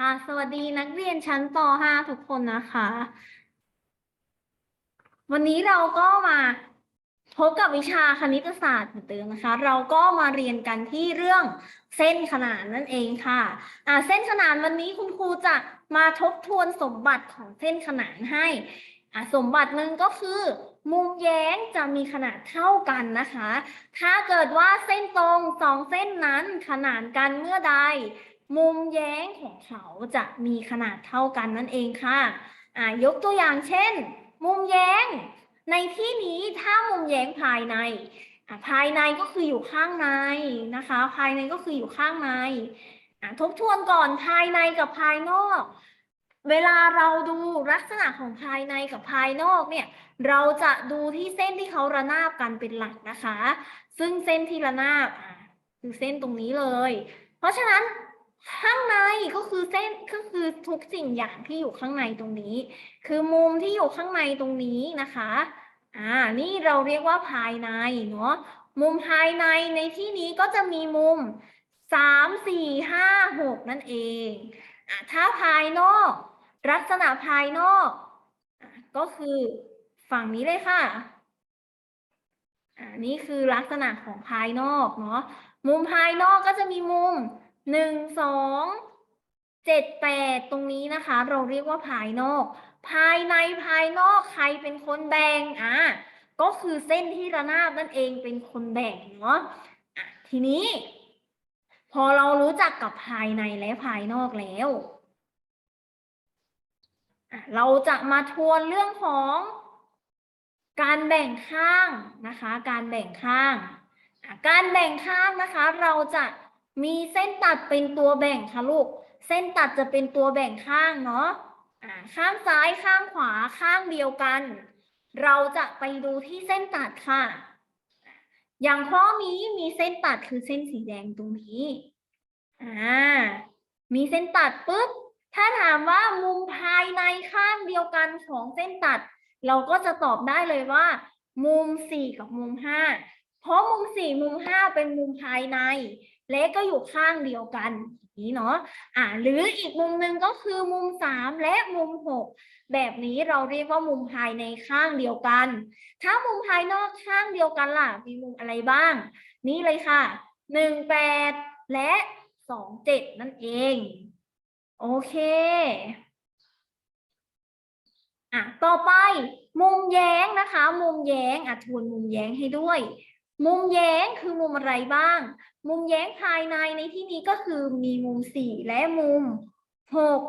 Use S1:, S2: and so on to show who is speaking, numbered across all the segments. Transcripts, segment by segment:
S1: ค่ะ สวัสดีนักเรียนชั้นป .5 ทุกคนนะคะ วันนี้เราก็มาพบกับวิชาคณิตศาสตร์เหมือนเดิมนะคะ เราก็มาเรียนกันที่เรื่องเส้นขนานนั่นเองค่ะอ่าเส้นขนานวันนี้คุณครูจะมาทบทวนสมบัติของเส้นขนานให้อ่าสมบัติหนึ่งก็คือ มุมแย้งจะมีขนาดเท่ากันนะคะ ถ้าเกิดว่าเส้นตรงสองเส้นนั้นขนานกันเมื่อใด มุมแย้งของเขาจะมีขนาดเท่ากันนั่นเองค่ะอ่ายกตัวอย่างเช่น มุมแย้ง ในที่นี้ถ้ามุมแย้งภายในภายในก็คืออยู่ข้างในนะคะ ภายในก็คืออยู่ข้างในทบทวนก่อนภายในกับภายนอก เวลาเราดูลักษณะของภายในกับภายนอกเนี่ยเราจะดูที่เส้นที่เขาระนาบกันเป็นหลักนะคะ ซึ่งเส้นที่ระนาบคือเส้นตรงนี้เลย เพราะฉะนั้น ข้างในก็คือเส้นก็คือทุกสิ่งอย่างที่อยู่ข้างในตรงนี้ คือมุมที่อยู่ข้างในตรงนี้นะคะอ่านี่เราเรียกว่าภายในเนาะมุมภายในในที่นี้ก็จะมีมุมสามสี่ห้าหกนั่นเองอ่าถ้าภายนอก ลักษณะภายนอกอก็คือฝั่งนี้เลยค่ะอ่านี่คือลักษณะของภายนอกเนาะมุมภายนอกก็จะมีมุม หนึ่งสองเจ็ดแปดตรงนี้นะคะ เราเรียกว่าภายนอก ภายในภายนอกใครเป็นคนแบ่งอะก็คือเส้นที่ระนาบนั่นเองเป็นคนแบ่งเนาะอะทีนี้ พอเรารู้จักกับภายในและภายนอกแล้วอะเราจะมาทวนเรื่องของการแบ่งข้างนะคะ การแบ่งข้าง การแบ่งข้างนะคะ เราจะ มีเส้นตัดเป็นตัวแบ่งค่ะลูก เส้นตัดจะเป็นตัวแบ่งข้างเนาะข้างซ้ายข้างขวาข้างเดียวกัน เราจะไปดูที่เส้นตัดค่ะ อย่างข้อนี้มีเส้นตัดคือเส้นสีแดงตรงนี้ อ่า มีเส้นตัดปุ๊บ ถ้าถามว่ามุมภายในข้างเดียวกันของเส้นตัด เราก็จะตอบได้เลยว่า มุมสี่กับมุมห้าเพราะมุมสี่มุมห้าเป็นมุมภายใน และก็อยู่ข้างเดียวกันนี้เนาะอ่าหรืออีกมุมหนึ่งก็คือมุมสามและมุมหกแบบนี้เราเรียกว่ามุมภายในข้างเดียวกัน ถ้ามุมภายนอกข้างเดียวกันล่ะ มีมุมอะไรบ้าง นี่เลยค่ะหนึ่งแปดและสองเจ็ดนั่นเอง โอเคอะต่อไปมุมแย้งนะคะ มุมแย้งอะทวนมุมแย้งให้ด้วย มุมแย้งคือมุมอะไรบ้าง มุมแย้งภายในในที่นี้ก็คือมีมุมสี่และมุมหก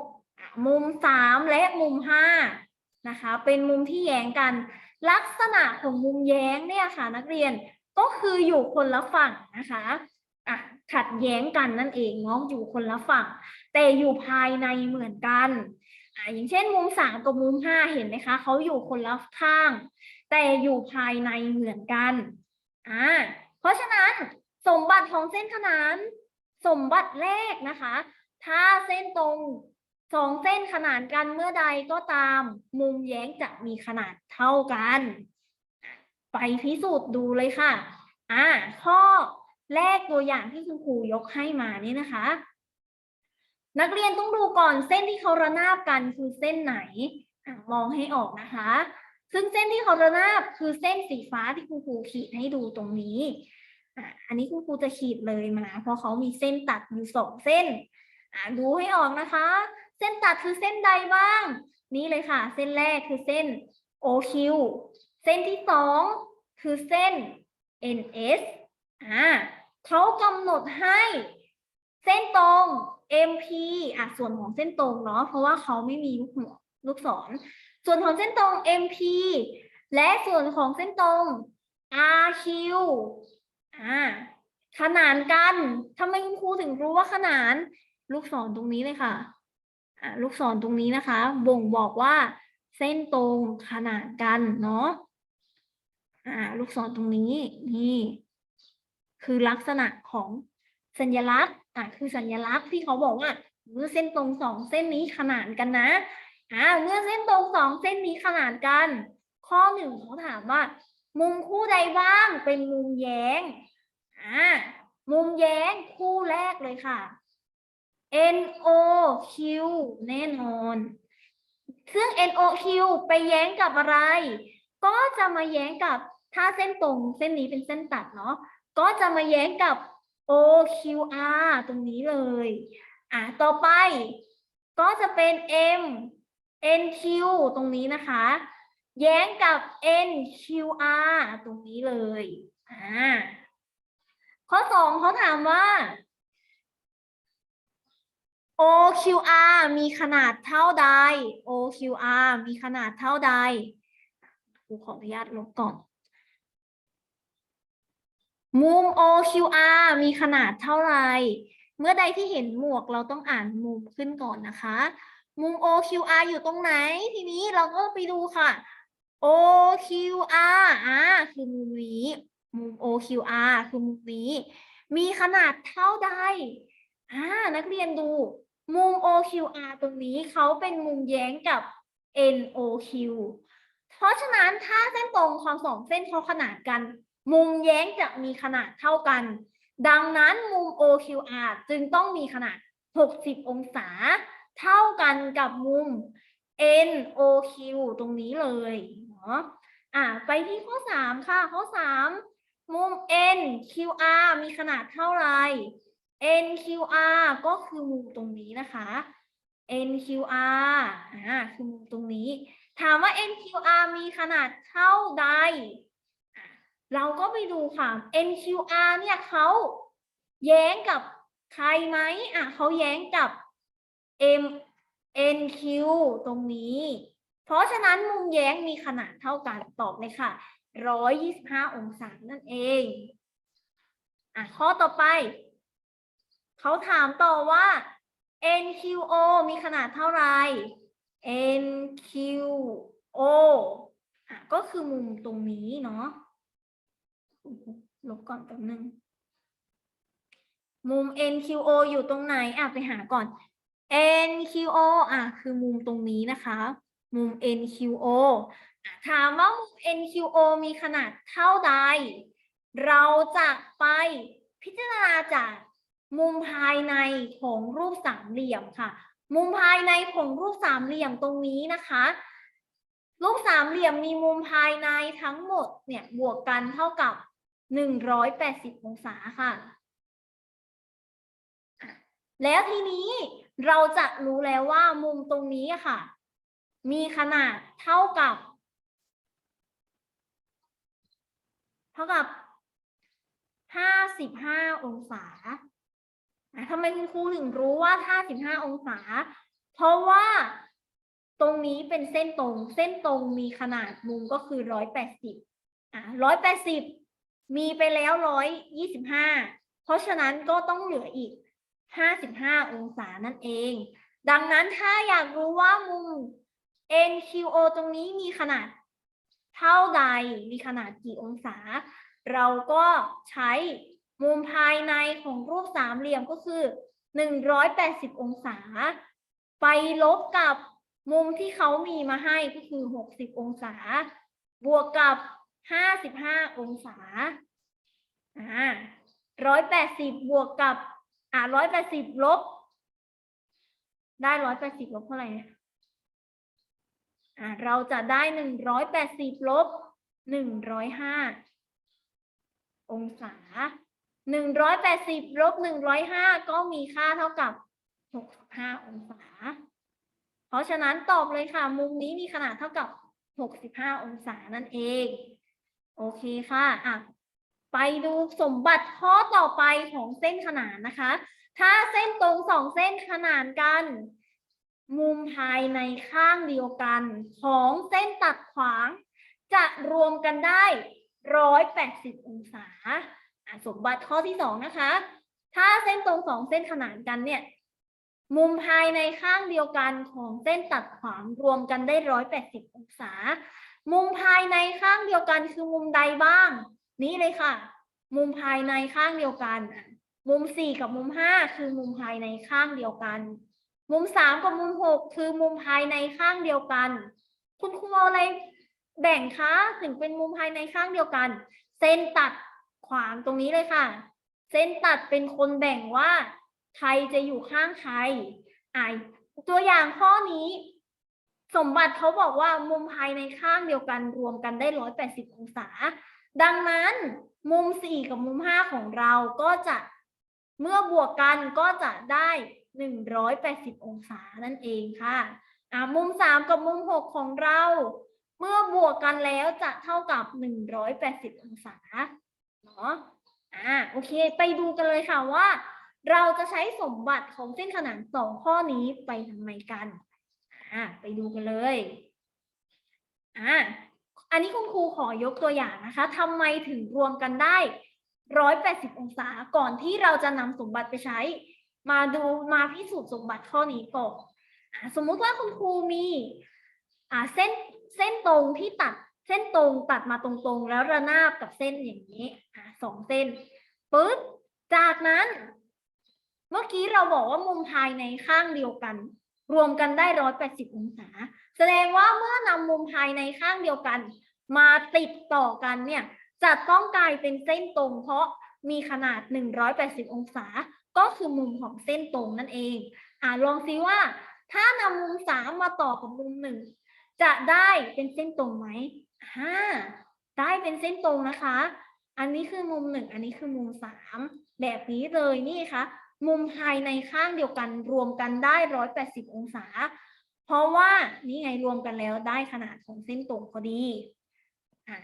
S1: มุมสามและมุมห้านะคะ เป็นมุมที่แย้งกัน ลักษณะของมุมแย้งเนี่ยค่ะ นักเรียนก็คืออยู่คนละฝั่งนะคะอะขัดแย้งกันนั่นเองเนาะอยู่คนละฝั่ง แต่อยู่ภายในเหมือนกันอ่าอย่างเช่นมุมสามกับมุมห้าเห็นไหมคะเขาอยู่คนละข้าง แต่อยู่ภายในเหมือนกัน อ่าเพราะฉะนั้นสมบัติของเส้นขนาน สมบัติแรกนะคะ ถ้าเส้นตรงสองเส้นขนานกันเมื่อใดก็ตาม มุมแย้งจะมีขนาดเท่ากัน ไปพิสูจน์ดูเลยค่ะอ่าข้อแรกตัวอย่างที่คุณครูยกให้มานี่นะคะ นักเรียนต้องดูก่อนเส้นที่เขาระนาบกันคือเส้นไหนอมองให้ออกนะคะ ซึ่งเส้นที่เขาระนาบคือเส้นสีฟ้าที่คุณครูขีดให้ดูตรงนี้อะอันนี้คุณครูจะขีดเลยมาเพราะเขามีเส้นตัดอยู่สองเส้นอะดูให้ออกนะคะ เส้นตัดคือเส้นใดบ้าง นี่เลยค่ะ เส้นแรกคือเส้น OQ เส้นที่สองคือเส้น NS อ่าเขากำหนดให้เส้นตรง MP อะส่วนของเส้นตรงเนาะเพราะว่าเขาไม่มีลูกหัวลูกศร ส่วนของเส้นตรง MP และส่วนของเส้นตรง RQ อ่าขนานกันทำไมคุณครูถึงรู้ว่าขนาน ลูกศรตรงนี้เลยค่ะอ่าลูกศรตรงนี้นะคะ บ่งบอกว่า เส้นตรงขนานกันเนาะอ่าลูกศรตรงนี้นี่ คือลักษณะของสัญลักษณ์อะคือสัญลักษณ์ที่เขาบอกว่าเมื่อเส้นตรงสองเส้นนี้ขนานกันนะ อ่าเมื่อเส้นตรงสองเส้นนี้ขนานกัน ข้อหนึ่งเขาถามว่า มุมคู่ใดบ้างเป็นมุมแย้งอ่ามุมแย้งคู่แรกเลยค่ะ NOQ แน่นอน ซึ่ง NOQ ไปแย้งกับอะไร ก็จะมาแย้งกับถ้าเส้นตรงเส้นนี้เป็นเส้นตัดเนาะ ก็จะมาแย้งกับ OQR ตรงนี้เลย อะ ต่อไปก็จะเป็น M NQ ตรงนี้นะคะ แย้งกับ NQR ตรงนี้เลยอ่าข้อสองเขาถามว่า OQR มีขนาดเท่าใด OQR มีขนาดเท่าใดครูขออนุญาตลบก่อน มุม OQR มีขนาดเท่าไหร่เมื่อใดที่เห็นหมวกเราต้องอ่านมุมขึ้นก่อนนะคะ มุม OQR อยู่ตรงไหน ทีนี้เราก็ไปดูค่ะ OQR อ่าคือมุมนี้ มุม OQR คือมุมนี้ มีขนาดเท่าใดอ่านักเรียนดู มุม OQR ตรงนี้เขาเป็นมุมแย้งกับ NOQ เพราะฉะนั้นถ้าเส้นตรงความสองเส้นเขาขนานกัน มุมแย้งจะมีขนาดเท่ากัน ดังนั้นมุม OQR จึงต้องมีขนาด 60 องศา เท่ากันกับมุม NOQ ตรงนี้เลยเนาะอะไปที่ข้อ 3 ค่ะ ข้อ 3 มุม NQR มีขนาดเท่าไหร่ NQR ก็คือมุมตรงนี้นะคะ NQR อ่าคือมุมตรงนี้ ถามว่า NQR มีขนาดเท่าใด เราก็ไปดูค่ะ NQR เนี่ยเขาแย้งกับใครไหมอะเขาแย้งกับ M NQ ตรงนี้ เพราะฉะนั้นมุมแย้งมีขนาดเท่ากันตอบเลยค่ะ 125 องศานั่นเองอะข้อต่อไป เขาถามต่อว่า NQO มีขนาดเท่าไหร่ NQO อะก็คือมุมตรงนี้เนาะลบก่อนแป๊บนึงมุม NQO อยู่ตรงไหน อะไปหาก่อน NQO อะคือมุมตรงนี้นะคะ มุม NQO ถามว่ามุม NQO มีขนาดเท่าใด เราจะไปพิจารณาจากมุมภายในของรูปสามเหลี่ยมค่ะ มุมภายในของรูปสามเหลี่ยมตรงนี้นะคะ รูปสามเหลี่ยมมีมุมภายในทั้งหมดเนี่ยบวกกันเท่ากับ 180 องศาค่ะ แล้วทีนี้ เราจะรู้แล้วว่ามุมตรงนี้ค่ะ มีขนาดเท่ากับ เท่ากับ55องศาอะทำไมคุณครูถึงรู้ว่า55องศา เพราะว่าตรงนี้เป็นเส้นตรง เส้นตรงมีขนาดมุมก็คือ180อะ180มีไปแล้ว125เพราะฉะนั้นก็ต้องเหลืออีก 55 องศานั่นเอง ดังนั้นถ้าอยากรู้ว่ามุม NQO ตรงนี้มีขนาดเท่าใด มีขนาดกี่องศา เราก็ใช้มุมภายในของรูปสามเหลี่ยมก็คือ 180 องศา ไปลบกับมุมที่เขามีมาให้ก็คือ 60 องศา บวกกับ 55 องศาอ่า180 บวกกับ อ่าร้อยแปดสิบลบ ได้ร้อยแปดสิบลบเท่าไหร่อะเราจะได้หนึ่งร้อยแปดสิบลบหนึ่งร้อยห้าองศาหนึ่งร้อยแปดสิบลบหนึ่งร้อยห้าก็มีค่าเท่ากับหกสิบห้าองศา เพราะฉะนั้นตอบเลยค่ะ มุมนี้มีขนาดเท่ากับหกสิบห้าองศานั่นเอง โอเคค่ะอะ ไปดูสมบัติข้อต่อไปของเส้นขนานนะคะ ถ้าเส้นตรงสองเส้นขนานกัน มุมภายในข้างเดียวกัน ของเส้นตัดขวาง จะรวมกันได้180องศาสมบัติข้อที่สองนะคะ ถ้าเส้นตรงสองเส้นขนานกันเนี่ย มุมภายในข้างเดียวกันของเส้นตัดขวางรวมกันได้180องศา มุมภายในข้างเดียวกันคือมุมใดบ้าง นี้เลยค่ะ มุมภายในข้างเดียวกัน มุมสี่กับมุมห้าคือมุมภายในข้างเดียวกัน มุมสามกับมุมหกคือมุมภายในข้างเดียวกัน คุณครูเอาอะไรแบ่งคะถึงเป็นมุมภายในข้างเดียวกัน เส้นตัดขวางตรงนี้เลยค่ะ เส้นตัดเป็นคนแบ่งว่าใครจะอยู่ข้างใครไอตัวอย่างข้อนี้ สมบัติเขาบอกว่ามุมภายในข้างเดียวกันรวมกันได้ร้อยแปดสิบองศา ดังนั้นมุมสี่กับมุมห้าของเราก็จะเมื่อบวกกันก็จะได้หนึ่งร้องศานั่นเองค่ะอะมุมสามกับมุมหกของเรา เมื่อบวกกันแล้วจะเท่ากับหนึ่งร้อยแปดสิบองศาเนาะอ่าโอเค ไปดูกันเลยค่ะว่า เราจะใช้สมบัติของเส้นขนานสองข้อนี้ไปทำไมกันอ่าไปดูกันเลยอ่า อันนี้คุณครูขอยกตัวอย่างนะคะทำไมถึงรวมกันได้ร้อยแปดสิบองศาก่อนที่เราจะนำสมบัติไปใช้ มาดูมาพิสูจน์สมบัติข้อนี้ก่อนสมมุติว่าคุณครูมีอ่าเส้นเส้นตรงที่ตัดเส้นตรงตัดมาตรงๆ แล้วระนาบกับเส้นอย่างนี้อสองเส้นปึ๊บจากนั้น เมื่อกี้เราบอกว่ามุมภายในข้างเดียวกัน รวมกันได้ร้อยแปดสิบองศา แสดงว่าเมื่อนำมุมภายในข้างเดียวกัน มาติดต่อกันเนี่ยจะต้องกลายเป็นเส้นตรงเพราะมีขนาด 180 องศา ก็คือมุมของเส้นตรงนั่นเองอ่าลองซิว่า ถ้านำมุมสามมาต่อกับมุมหนึ่งจะได้เป็นเส้นตรงไหมอ่าได้เป็นเส้นตรงนะคะ อันนี้คือมุมหนึ่งอันนี้คือมุมสามแบบนี้เลยนี่ค่ะมุมภายในข้างเดียวกันรวมกันได้ 180 องศา เพราะว่านี่ไงรวมกันแล้วได้ขนาดของเส้นตรงพอดีอะ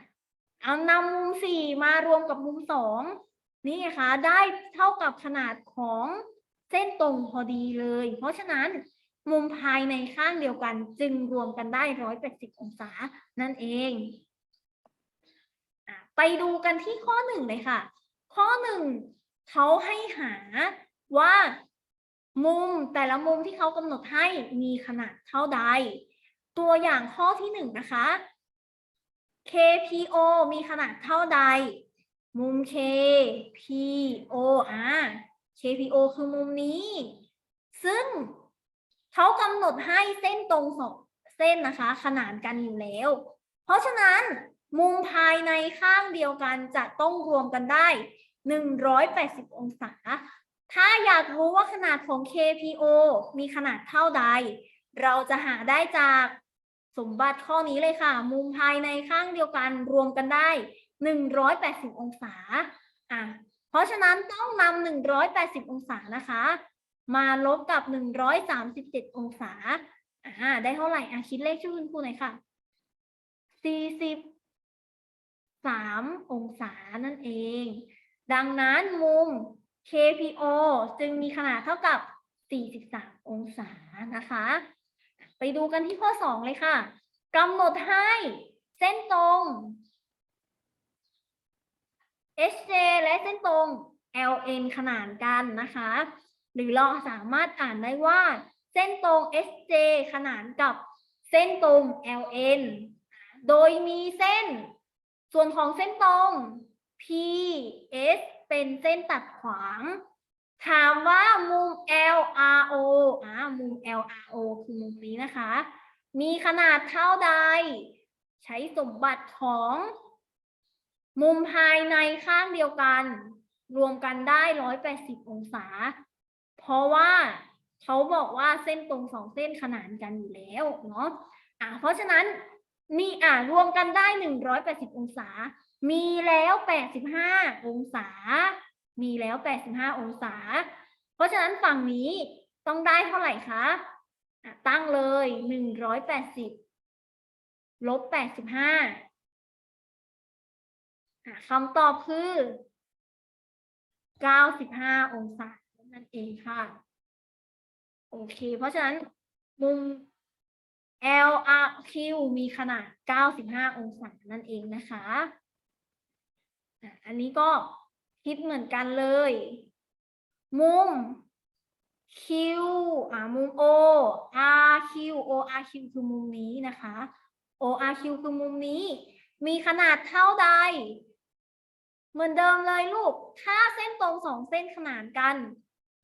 S1: เอานำมุมสี่มารวมกับมุมสองนี่ไงคะได้เท่ากับขนาดของเส้นตรงพอดีเลย เพราะฉะนั้นมุมภายในข้างเดียวกันจึงรวมกันได้ร้อยแปดสิบองศานั่นเองอไปดูกันที่ข้อหนึ่งเลยค่ะ ข้อหนึ่งเขาให้หาว่า มุมแต่ละมุมที่เขากำหนดให้มีขนาดเท่าใด ตัวอย่างข้อที่หนึ่งนะคะ KPO มีขนาดเท่าใด มุม KPO อ่า KPO คือมุมนี้ ซึ่งเขากำหนดให้เส้นตรงสองเส้นนะคะ ขนานกันอยู่แล้ว เพราะฉะนั้นมุมภายในข้างเดียวกันจะต้องรวมกันได้ 180 องศา ถ้าอยากรู้ว่าขนาดของ KPO มีขนาดเท่าใด เราจะหาได้จากสมบัติข้อนี้เลยค่ะ มุมภายในข้างเดียวกันรวมกันได้ 180 องศาอะเพราะฉะนั้นต้องนำ180 องศานะคะ มาลบกับ 137 องศาอ่าได้เท่าไหร่อะคิดเลขช่วยคุณครูหน่อยค่ะ 43 องศานั่นเอง ดังนั้นมุม KPO จึงมีขนาดเท่ากับ 43 องศานะคะ ไปดูกันที่ข้อ 2 เลยค่ะกำหนดให้เส้นตรง SJ และเส้นตรง LN ขนานกันนะคะ หรือเราสามารถอ่านได้ว่า เส้นตรง SJ ขนานกับเส้นตรง LN โดยมีเส้น ส่วนของเส้นตรง PS เป็นเส้นตัดขวาง ถามว่ามุม LRO อ่ามุม LRO คือมุมนี้นะคะ มีขนาดเท่าใด ใช้สมบัติของ มุมภายในข้างเดียวกัน รวมกันได้ 180 องศา เพราะว่าเขาบอกว่าเส้นตรงสองเส้นขนานกันอยู่แล้วเนาะอะเพราะฉะนั้นมีอ่ารวมกันได้ 180 องศา มีแล้ว 85 องศา มีแล้ว 85 องศา เพราะฉะนั้นฝั่งนี้ต้องได้เท่าไหร่คะตั้งเลย 180 ลบ 85คำตอบคือ 95 องศา นั่นเองค่ะ โอเค เพราะฉะนั้นมุม LRQ มีขนาด 95 องศา นั่นเองนะคะ อันนี้ก็คิดเหมือนกันเลย มุม Q อ่ามุม O RQ ORQ คือมุมนี้นะคะ ORQ คือมุมนี้ มีขนาดเท่าใด เหมือนเดิมเลยลูก ถ้าเส้นตรงสองเส้นขนานกัน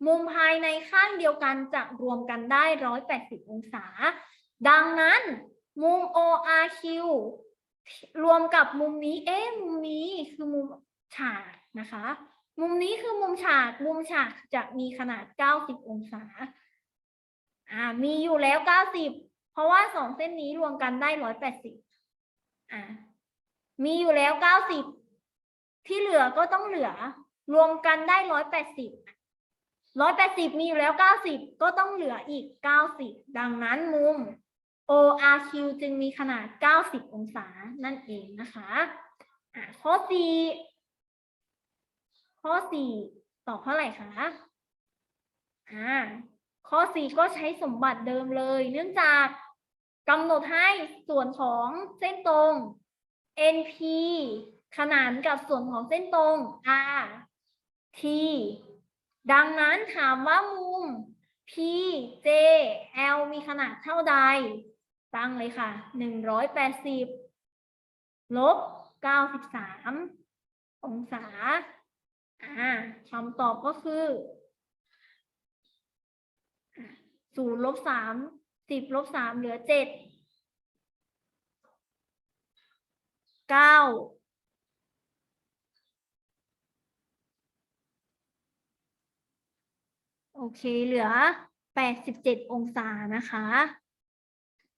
S1: มุมภายในข้างเดียวกันจะรวมกันได้ 180 องศา ดังนั้นมุม ORQ รวมกับมุมนี้ เอ๊ะมุมนี้คือมุมฉากนะคะ มุมนี้คือมุมฉาก มุมฉากจะมีขนาด 90 องศา อ่า มีอยู่แล้ว 90 เพราะว่าสองเส้นนี้รวมกันได้ 180 อ่า มีอยู่แล้ว 90 ที่เหลือก็ต้องเหลือ รวมกันได้ 180 180มีอยู่แล้ว90ก็ต้องเหลืออีก90ดังนั้นมุม ORQ จึงมีขนาด 90 องศานั่นเองนะคะะข้อ 4 ข้อ 4 ตอบเท่าไหร่คะอ่าข้อ 4 ก็ใช้สมบัติเดิมเลย เนื่องจากกำหนดให้ส่วนของเส้นตรง NP ขนานกับส่วนของเส้นตรง R T ดังนั้นถามว่ามุม P J L มีขนาดเท่าใด ตั้งเลยค่ะหนึ่งร้อยแปดสิบลบเก้าสิบสามองศา อ่าคำตอบก็คือศูนย์ลบสามสิบลบสามเหลือเจ็ดเก้าโอเคเหลือแปดสิบเจ็ดองศานะคะ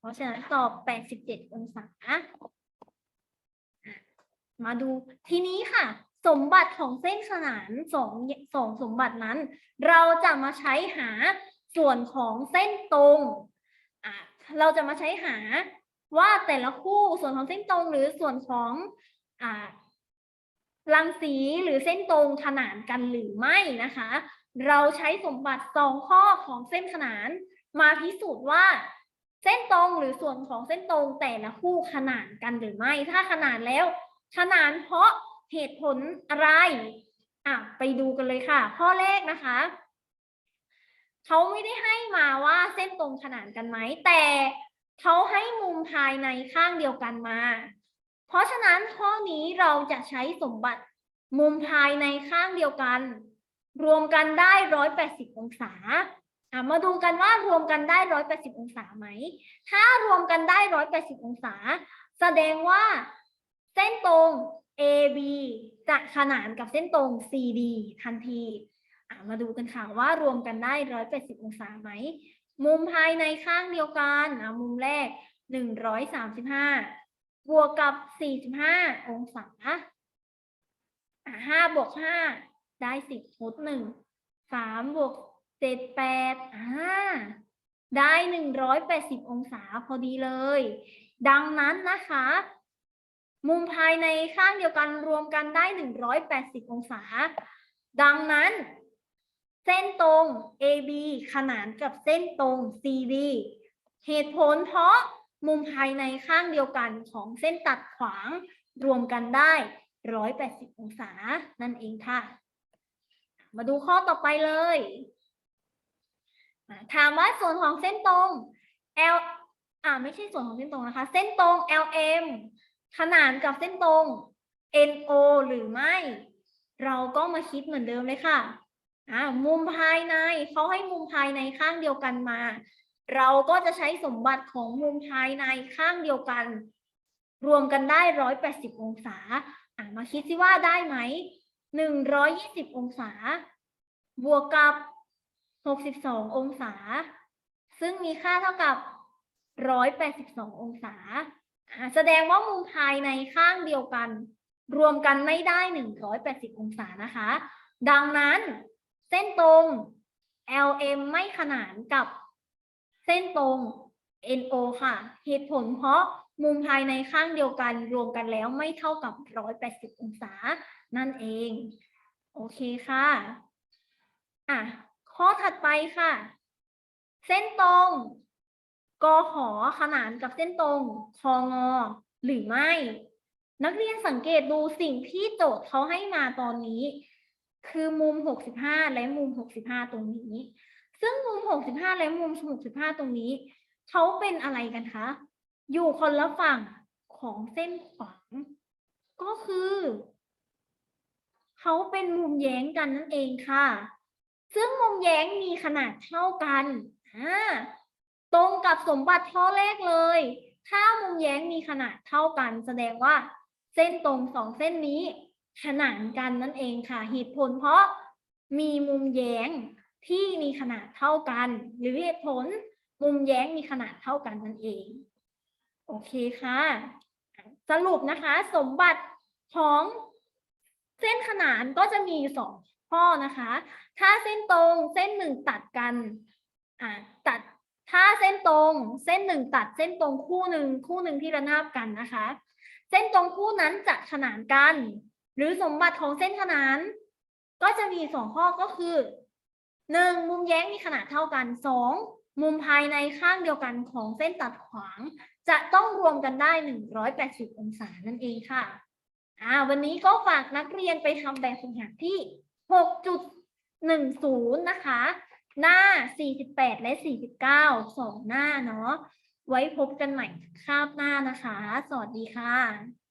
S1: เพราะฉะนั้นตอบ 87 องศา มาดูทีนี้ค่ะ สมบัติของเส้นขนานสองสองสมบัตินั้น เราจะมาใช้หาส่วนของเส้นตรง เราจะมาใช้หาว่าแต่ละคู่ส่วนของเส้นตรงหรือส่วนของอรังสีหรือเส้นตรงขนานกันหรือไม่นะคะ เราใช้สมบัติสองข้อของเส้นขนาน มาพิสูจน์ว่า เส้นตรงหรือส่วนของเส้นตรงแต่ละคู่ขนานกันหรือไม่ ถ้าขนานแล้ว ขนานเพราะเหตุผลอะไรอะไปดูกันเลยค่ะ ข้อแรกนะคะเขาไม่ได้ให้มาว่าเส้นตรงขนานกันไหมแต่เขาให้มุมภายในข้างเดียวกันมา เพราะฉะนั้นข้อนี้เราจะใช้สมบัติมุมภายในข้างเดียวกัน รวมกันได้ร้อยแปดสิบองศา มาดูกันว่ารวมกันได้ร้อยแปดสิบองศาไหม ถ้ารวมกันได้ร้อยแปดสิบองศา แสดงว่าเส้นตรง AB จะขนานกับเส้นตรง CD ทันทีมาดูกันค่ะว่ารวมกันได้ร้อยแปดสิบองศาไหม มุมภายในข้างเดียวกันมุมแรกหนึ่งร้อยสามสิบห้าบวกกับสี่สิบห้าองศาห้าบวกห้าได้สิบลดหนึ่งสามบวก เจ็ดแปดอ่าได้หนึ่งร้อยแปดสิบองศาพอดีเลย ดังนั้นนะคะ มุมภายในข้างเดียวกันรวมกันได้หนึ่งร้อยแปดสิบองศา ดังนั้น เส้นตรง AB ขนานกับเส้นตรง CD เหตุผลเพราะมุมภายในข้างเดียวกันของเส้นตัดขวางรวมกันได้ร้อยแปดสิบองศานั่นเองค่ะ มาดูข้อต่อไปเลย ถามว่าส่วนของเส้นตรง L อ่าไม่ใช่ส่วนของเส้นตรงนะคะ เส้นตรง LM ขนานกับเส้นตรง NO หรือไม่ เราก็มาคิดเหมือนเดิมเลยค่ะอ่ามุมภายในเขาให้มุมภายในข้างเดียวกันมา เราก็จะใช้สมบัติของมุมภายในข้างเดียวกัน รวมกันได้ร้อยแปดสิบองศาอ่ามาคิดสิว่าได้ไหมหนึ่งร้อยยี่สิบองศา บวกกับ 62 องศา ซึ่งมีค่าเท่ากับ 182 องศาอ่าแสดงว่ามุมภายในข้างเดียวกัน รวมกันไม่ได้ 180 องศานะคะ ดังนั้นเส้นตรง LM ไม่ขนานกับเส้นตรง NO ค่ะ เหตุผลเพราะมุมภายในข้างเดียวกันรวมกันแล้วไม่เท่ากับ 180 องศา นั่นเอง โอเคค่ะ อะ ข้อถัดไปค่ะ เส้นตรง กอหอขนานกับเส้นตรงคองอ หรือไม่ นักเรียนสังเกตดูสิ่งที่โจทย์เขาให้มาตอนนี้ คือมุม 65 และมุม 65 ตรงนี้ ซึ่งมุม 65 และมุม 65 ตรงนี้ เขาเป็นอะไรกันคะ อยู่คนละฝั่งของเส้นขวางก็คือ เขาเป็นมุมแย้งกันนั่นเองค่ะ ซึ่งมุมแย้งมีขนาดเท่ากันอ่าตรงกับสมบัติข้อแรกเลย ถ้ามุมแย้งมีขนาดเท่ากัน แสดงว่าเส้นตรงสองเส้นนี้ ขนานกันนั่นเองค่ะเหตุผลเพราะมีมุมแย้งที่มีขนาดเท่ากัน หรือเหตุผลมุมแย้งมีขนาดเท่ากันนั่นเอง โอเคค่ะ สรุปนะคะสมบัติของเส้นขนานก็จะมีอยู่สองข้อนะคะ ถ้าเส้นตรงเส้นหนึ่งตัดกันอ่าตัดถ้าเส้นตรงเส้นหนึ่งตัดเส้นตรงคู่หนึ่งคู่หนึ่งที่ระนาบกันนะคะ เส้นตรงคู่นั้นจะขนานกัน หรือสมบัติของเส้นขนาน ก็จะมีสองข้อก็คือหนึ่งมุมแย้งมีขนาดเท่ากันสองมุมภายในข้างเดียวกันของเส้นตัดขวาง จะต้องรวมกันได้ 180 องศานั่นเองค่ะอ่าวันนี้ก็ฝากนักเรียนไปทำแบบฝึกหัดที่ 6.10 นะคะ หน้า 48 และ 49 สองหน้าเนาะ ไว้พบกันใหม่คาบหน้านะคะ สวัสดีค่ะ